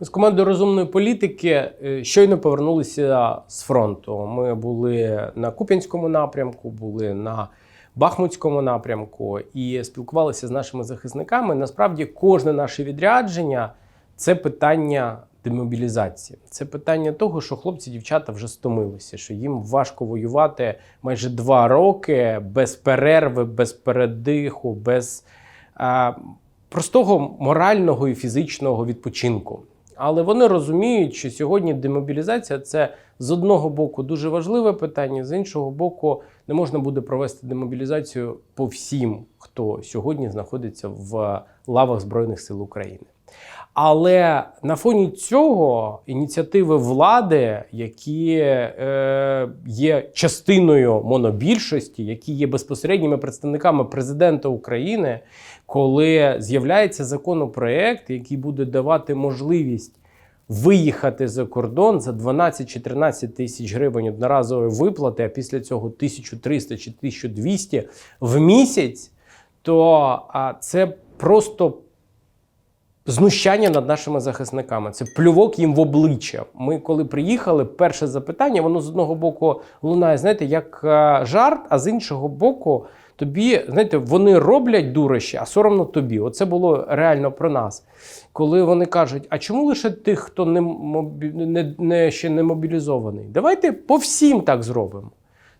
Ми з командою розумної політики е, щойно повернулися з фронту. Ми були на Куп'янському напрямку, були на Бахмутському напрямку і спілкувалися з нашими захисниками. Насправді, кожне наше відрядження це питання демобілізації. Це питання того, що хлопці, дівчата вже стомилися, що їм важко воювати майже два роки без перерви, без передиху, без простого морального і фізичного відпочинку. Але вони розуміють, що сьогодні демобілізація це з одного боку дуже важливе питання, з іншого боку, не можна буде провести демобілізацію по всім, хто сьогодні знаходиться в лавах Збройних сил України. Але на фоні цього ініціативи влади, які е, є частиною монобільшості, які є безпосередніми представниками президента України, коли з'являється законопроект, який буде давати можливість виїхати за кордон за 12 чи 13 тисяч гривень одноразової виплати, а після цього 1300 чи 1200 в місяць, то а, це просто знущання над нашими захисниками. Це плювок їм в обличчя. Ми, коли приїхали, перше запитання, воно з одного боку лунає, знаєте, як е, жарт, а з іншого боку, тобі, знаєте, вони роблять дурощі, а соромно тобі. Оце було реально про нас. Коли вони кажуть, а чому лише тих, хто не, мобі... не, не ще не мобілізований? Давайте по всім так зробимо.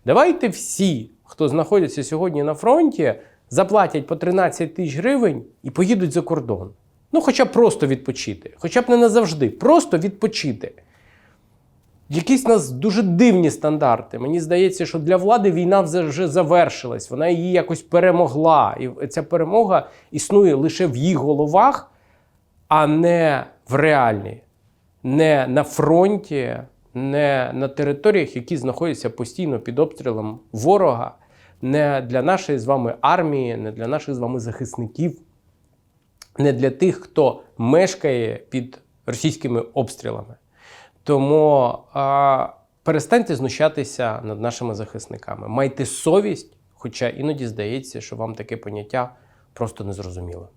Давайте всі, хто знаходиться сьогодні на фронті, заплатять по 13 тисяч гривень і поїдуть за кордон. Ну, хоча б просто відпочити, хоча б не назавжди, просто відпочити. Якісь у нас дуже дивні стандарти. Мені здається, що для влади війна вже завершилась, вона її якось перемогла. І ця перемога існує лише в їх головах, а не в реальній, не на фронті, не на територіях, які знаходяться постійно під обстрілом ворога, не для нашої з вами армії, не для наших з вами захисників не для тих, хто мешкає під російськими обстрілами. Тому а, перестаньте знущатися над нашими захисниками. Майте совість, хоча іноді здається, що вам таке поняття просто незрозуміле.